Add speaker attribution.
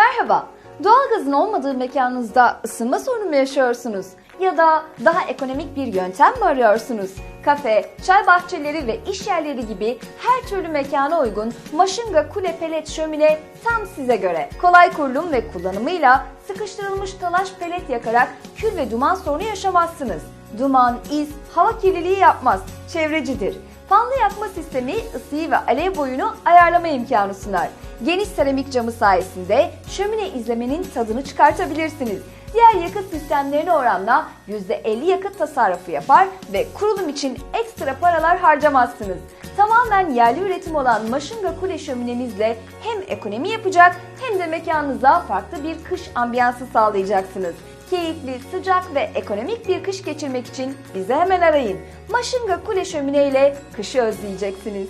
Speaker 1: Merhaba. Doğalgazın olmadığı mekanınızda ısınma sorunu mu yaşıyorsunuz? Ya da daha ekonomik bir yöntem mi arıyorsunuz? Kafe, çay bahçeleri ve iş yerleri gibi her türlü mekana uygun Maşınga Kule Pelet Şömine tam size göre. Kolay kurulum ve kullanımıyla sıkıştırılmış talaş pelet yakarak kül ve duman sorunu yaşamazsınız. Duman, iz, hava kirliliği yapmaz, çevrecidir. Fanlı yakma sistemi ısıyı ve alev boyunu ayarlama imkanı sunar. Geniş seramik camı sayesinde şömine izlemenin tadını çıkartabilirsiniz. Diğer yakıt sistemlerine oranla %50 yakıt tasarrufu yapar ve kurulum için ekstra paralar harcamazsınız. Tamamen yerli üretim olan Maşınga Kule şöminenizle hem ekonomi yapacak hem de mekanınıza farklı bir kış ambiyansı sağlayacaksınız. Keyifli, sıcak ve ekonomik bir kış geçirmek için bizi hemen arayın. Maşınga Kule Şömine ile kışı özleyeceksiniz.